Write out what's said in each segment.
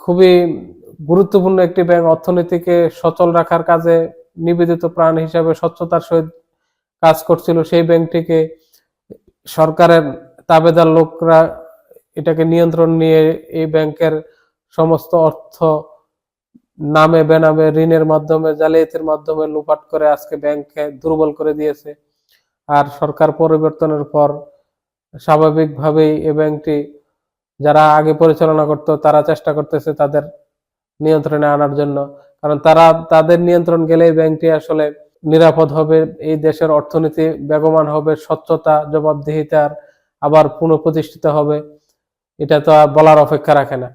খুবই গুরুত্বপূর্ণ একটি ব্যাংক অর্থনীতিকে সচল রাখার কাজে নিবেদিত প্রাণ হিসাবে স্বচ্ছতার সহিত কাজ করছিল। সেই ব্যাংকটিকে সরকারের তাবেদার লোকরা এটাকে নিয়ন্ত্রণ নিয়ে এই ব্যাংকের সমস্ত অর্থ নামে বেনামে ঋণের মাধ্যমে, জালিয়াতির মাধ্যমে লুপাট করে আজকে ব্যাংককে দুর্বল করে দিয়েছে। আর সরকার পরিবর্তনের পর স্বাভাবিকভাবেই এই ব্যাংকটি যারা আগে পরিচালনা করত তারা চেষ্টা করতেছে তাদের নিয়ন্ত্রণে আনার জন্য। কারণ তারা তাদের নিয়ন্ত্রণ গেলে ব্যাংকটি আসলে নিরাপদ হবে এই দেশের অর্থনীতি বেগমান হবে স্বচ্ছতা জবাবদিহিতার আবার পুনঃপ্রতিষ্ঠিত হবে এটা তো আর বলার অপেক্ষা রাখে না।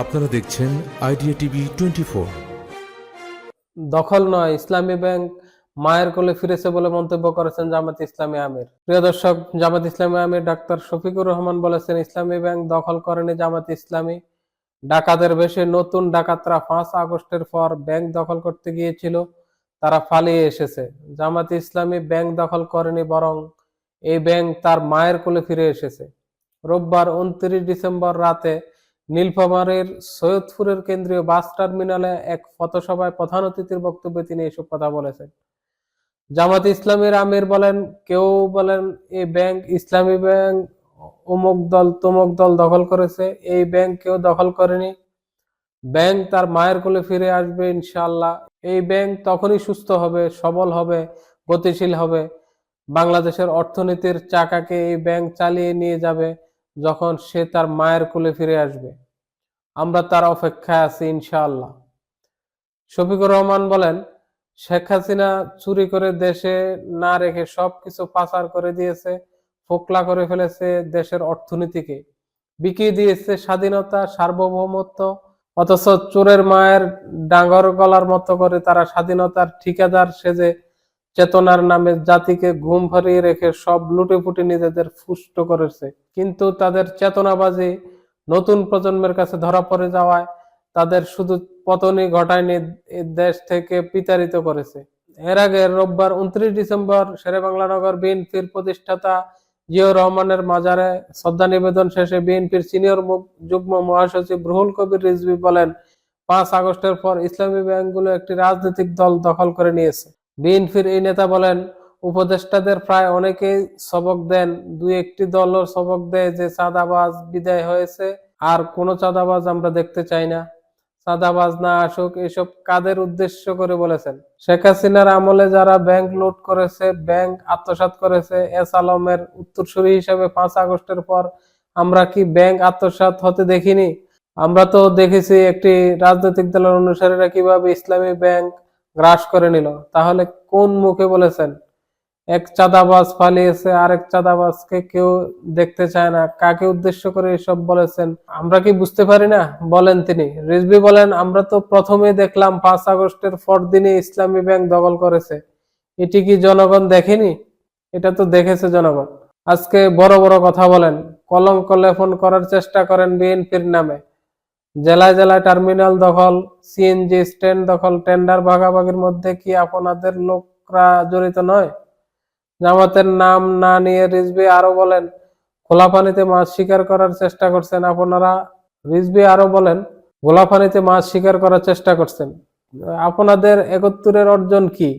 আপনারা দেখছেন আইডিয়া টিভি টোয়েন্টি ফোর। দখল নয় ইসলামী ব্যাংক মায়ের কোলে ফিরেছে বলে মন্তব্য করেছেন জামাত ইসলামী আমির। প্রিয় দর্শক, জামাত ইসলামী আমির ডাক্তার শফিকুর রহমান বলেছেন, ইসলামী ব্যাংক দখল করেনি জামাত ইসলামী। ডাকাতের বেশে নতুন ডাকাতরা পাঁচ আগস্টের পর ব্যাংক দখল করতে গিয়েছিল, তারা পালিয়ে এসেছে। জামাত ইসলামী ব্যাংক দখল করেনি বরং এই ব্যাংক তার মায়ের কোলে ফিরে এসেছে। রোববার উনত্রিশ ডিসেম্বর রাতে নীলফামারীর সৈয়দপুরের কেন্দ্রীয় বাস টার্মিনালে এক পথসভায় প্রধান অতিথির বক্তব্যে তিনি এসব কথা বলেছেন। জামাত ইসলামের আমির বলেন, কেউ বলেন, এই ব্যাংক ইসলামী ব্যাংক অমুক দল, তমুক দল দখল করেছে, এই ব্যাংক কেউ দখল করেনি। ব্যাংক তার মায়ের কোলে ফিরে আসবে ইনশাআল্লাহ। এই ব্যাংক তখনই সুস্থ হবে, সবল হবে, গতিশীল হবে। বাংলাদেশের অর্থনীতির চাকাকে এই ব্যাংক চালিয়ে নিয়ে যাবে যখন সে তার মায়ের কোলে ফিরে আসবে। আমরা তার অপেক্ষায় আছি ইনশাআল্লাহ। শফিকুর রহমান বলেন শেখ হাসিনা চুরি করে দেশে না রেখে সবকিছু পাচার করে দিয়েছে, ফোকলা করে ফেলেছে দেশের অর্থনীতিকে। বিকিয়ে দিয়েছে স্বাধীনতা, সার্বভৌমত্ব, অথচ চোরের মায়ের ডাঙ্গর গলার মতো করে তারা স্বাধীনতার ঠিকাদার সেজে চেতনার নামে জাতিকে ঘুম ফারিয়ে রেখে সব লুটে ফুটে নিজেদের ফুষ্ট করেছে। কিন্তু তাদের চেতনাবাজি নতুন প্রজন্মের কাছে ধরা পড়ে যাওয়ায় তাদের শুধু পতনই ঘটায়নি দেশ থেকে বিতাড়িত করেছে। এর আগে রোববার উনত্রিশ ডিসেম্বর শেরেবাংলা নগর বিএনপির প্রতিষ্ঠাতা জিয়াউর রহমানের মাজারে শ্রদ্ধা নিবেদন শেষে বিএনপির সিনিয়র যুগ্ম মহাসচিব রুহুল কবির রিজভী বলেন, পাঁচ আগস্টের পর ইসলামী ব্যাংকগুলো একটি রাজনৈতিক দল দখল করে নিয়েছে। বিএনপির এই নেতা বলেন, উপদেষ্টাদের প্রায় অনেকেই সবক দেন, দুই একটি দলও সবক দেয় যে চাঁদাবাজ বিদায় হয়েছে, আর কোনো চাঁদাবাজ আমরা দেখতে চাই না। চাঁদাবাজ না আসুক, এসব কাদের উদ্দেশ্য করে বলেছেন? শেখ হাসিনার আমলে যারা ব্যাংক লুট করেছে, ব্যাংক আত্মসাৎ করেছে, এস আলমের উত্তরসূরি হিসেবে পাঁচ আগস্টের পর আমরা কি ব্যাংক আত্মসাৎ হতে দেখিনি? আমরা তো দেখেছি একটি রাজনৈতিক দলের অনুসারীরা কীভাবে ইসলামী ব্যাংক গ্রাস করে নিল। তাহলে কোন মুখে বলেছেন? এক চাঁদাবাজ পালিয়েছে, আরেক চাঁদাবাজকে কেউ দেখতে চায় না। কাকে উদ্দেশ্য করে এসব বলেছেন? আমরা কি বুঝতে পারি না? বলেন তিনি। রিজভি বলেন, আমরা তো প্রথমে দেখলাম পাঁচ আগস্টের পরদিনই ইসলামী ব্যাংক দখল করেছে। এটি কি জনগণ দেখেনি? এটা তো দেখেছে জনগণ। আজকে বড় বড় কথা বলেন। কলঙ্ক লেপন করার চেষ্টা করেন বিএনপির নামে। জেলায় জেলায় টার্মিনাল দখল, সিএনজি স্ট্যান্ড দখল, টেন্ডার ভাগাভাগির মধ্যে কি আপনাদের লোকরা জড়িত নয়? জামাতের নাম না নিয়ে রিজভি আরও বলেন খোলা পানিতে মাছ শিকার করার চেষ্টা করছেন। আপনারা রিজভি আরও বলেন খোলা পানিতে মাছ শিকার করার চেষ্টা করছেন। আপনাদের একত্তরের অর্জন কি?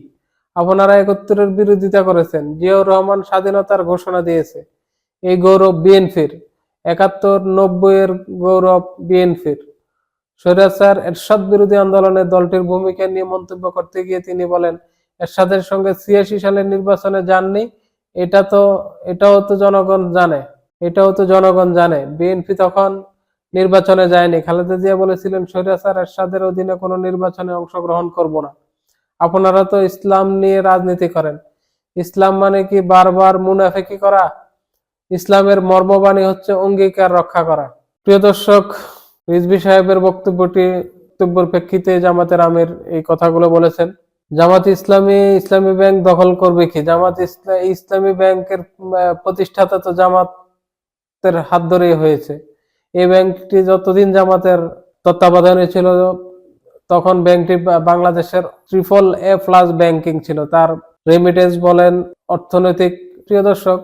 আপনারা একত্তরের বিরোধিতা করেছেন। জিয়াউর রহমান স্বাধীনতার ঘোষণা দিয়েছে। এই গৌরব বিএনপির, একাত্তর নব্বই এর গৌরব বিএনপির। স্বৈরাচার এরশাদ বিরোধী আন্দোলনে দলটির ভূমিকা নিয়ে মন্তব্য করতে গিয়ে তিনি বলেন এরশাদের সঙ্গে ছিয়াশি সালের নির্বাচনে যাননি, এটা তো, এটাও তো জনগণ জানে, এটাও তো জনগণ জানে। বিএনপি তখন নির্বাচনে যায়নি। খালেদা জিয়া বলেছিলেন স্বৈরাচার এরশাদের অধীনে কোনো নির্বাচনে অংশগ্রহণ করব না। আপনারা তো ইসলাম নিয়ে রাজনীতি করেন। ইসলাম মানে কি বারবার মুনাফেকি করা? ইসলামের মর্মবাণী হচ্ছে অঙ্গীকার রক্ষা করা। প্রিয় দর্শক, রিজভি সাহেবের বক্তব্যটি, বক্তব্যের প্রেক্ষিতে জামাতের আমির এই কথাগুলো বলেছেন। জামাত ইসলামী ইসলামী ব্যাংক দখল করবে কি? জামাত ইসলা- ইসলামী ব্যাংকের প্রতিষ্ঠাতা তো জামাতের হাত ধরেই হয়েছে। এই ব্যাংকটি যতদিন জামাতের তত্ত্বাবধানে ছিল, তখন ব্যাংকটি বাংলাদেশের ট্রিপল এ প্লাস ব্যাংকিং ছিল। তার রেমিটেন্স বলেন অর্থনৈতিক। প্রিয় দর্শক,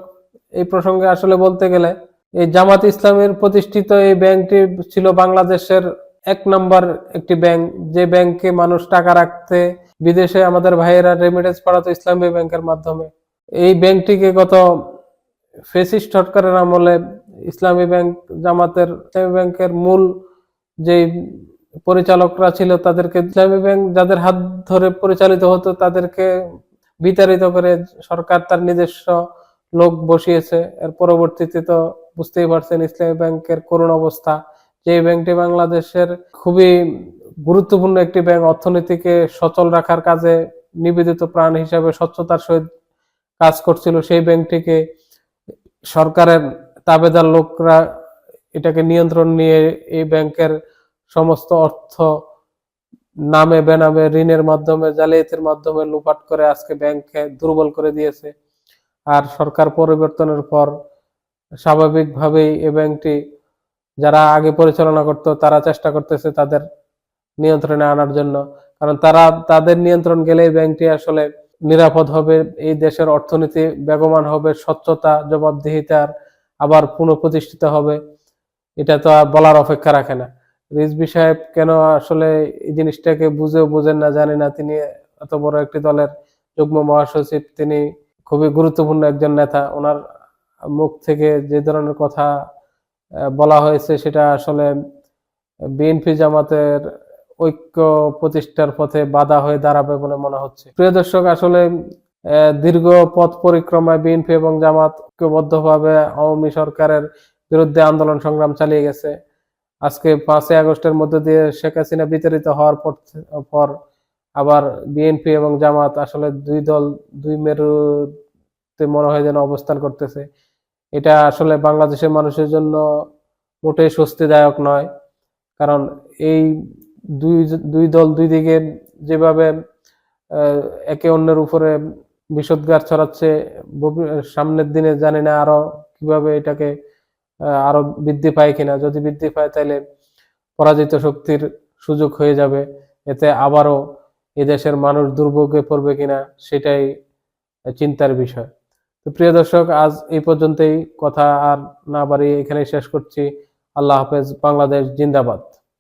এই প্রসঙ্গে আসলে বলতে গেলে, এই জামাত ইসলামের প্রতিষ্ঠিত এই ব্যাংকটি ছিল বাংলাদেশের এক নম্বর একটি ব্যাংক। যে ব্যাংকে মানুষ টাকা রাখতে বিদেশে আমাদের ভাইয়েরা রেমিটেন্স পাঠাতো ইসলামী ব্যাংকের মাধ্যমে। এই ব্যাংকটিকে গত ফেসিস্ট সরকারের আমলে ইসলামী ব্যাংক, জামাতের ইসলামী ব্যাংকের মূল যে পরিচালকরা ছিল তাদেরকে ইসলামী ব্যাংক যাদের হাত ধরে পরিচালিত হতো তাদেরকে বিতাড়িত করে সরকার তার নিজস্ব লোক বসিয়েছে। এর পরবর্তীতে তো বুঝতেই পারছেন ইসলামী ব্যাংকের করুণ অবস্থা। যে ব্যাংকটি বাংলাদেশের খুবই গুরুত্বপূর্ণ একটি ব্যাংক অর্থনীতিকে সচল রাখার কাজে নিবেদিত প্রাণ হিসাবে স্বচ্ছতার সহিত কাজ করছিল, সেই ব্যাংকটিকে সরকারের তাবেদার লোকরা এটাকে নিয়ন্ত্রণ নিয়ে এই ব্যাংকের সমস্ত অর্থ নামে বেনামে ঋণের মাধ্যমে, জালিয়াতির মাধ্যমে লুপাট করে আজকে ব্যাংককে দুর্বল করে দিয়েছে। আর সরকার পরিবর্তনের পর স্বাভাবিকভাবেই এই ব্যাংকটি যারা আগে পরিচালনা করত, তারা চেষ্টা করতেছে তাদের নিয়ন্ত্রণে আনার জন্য। কারণ তারা, তাদের নিয়ন্ত্রণ গেলে ব্যাংকটি আসলে নিরাপদ হবে, এই দেশের অর্থনীতি বেগমান হবে, স্বচ্ছতা জবাবদিহিতার আবার পুনঃপ্রতিষ্ঠিত হবে। এটা তো আর বলার অপেক্ষা রাখে না। রিজবি সাহেব কেন আসলে এই জিনিসটাকে বুঝেও বুঝেন না, জানি না। তিনি এত বড় একটি দলের যুগ্ম মহাসচিব, তিনি খুবই গুরুত্বপূর্ণ একজন নেতা। ওনার মুখ থেকে যে ধরনের কথা বলা হয়েছে সেটা আসলে বিএনপি জামাতের ঐক্য প্রতিষ্ঠার পথে বাধা হয়ে দাঁড়াবে বলে মনে হচ্ছে। প্রিয় দর্শক, আসলে দীর্ঘ পথ পরিক্রমায় বিএনপি এবং জামাত ঐক্যবদ্ধভাবে আওয়ামী সরকারের বিরুদ্ধে আন্দোলন সংগ্রাম চালিয়ে গেছে। আজকে পাঁচই আগস্টের মধ্য দিয়ে শেখ হাসিনা বিতাড়িত হওয়ার পর আবার বিএনপি এবং জামাত আসলে দুই দল, দুই মেরুতে মনে হয় যেন অবস্থান করতেছে। এটা আসলে বাংলাদেশের মানুষের জন্য মোটেই স্বস্তিদায়ক নয়। কারণ এই দুই দুই দল দুই দিকে যেভাবে একে অন্যের উপরে বিষোদ্গার ছড়াচ্ছে সামনের দিনে জানি না আরও কীভাবে এটাকে আরও বৃদ্ধি পায় কিনা। যদি বৃদ্ধি পায় তাহলে পরাজিত শক্তির সুযোগ হয়ে যাবে। এতে আবারও এদেশের মানুষ দুর্ভোগে পড়বে কিনা সেটাই চিন্তার বিষয়। তো প্রিয় দর্শক, আজ এই পর্যন্তই। কথা আর না বাড়িয়ে এখানেই শেষ করছি। আল্লাহ হাফেজ, বাংলাদেশ জিন্দাবাদ।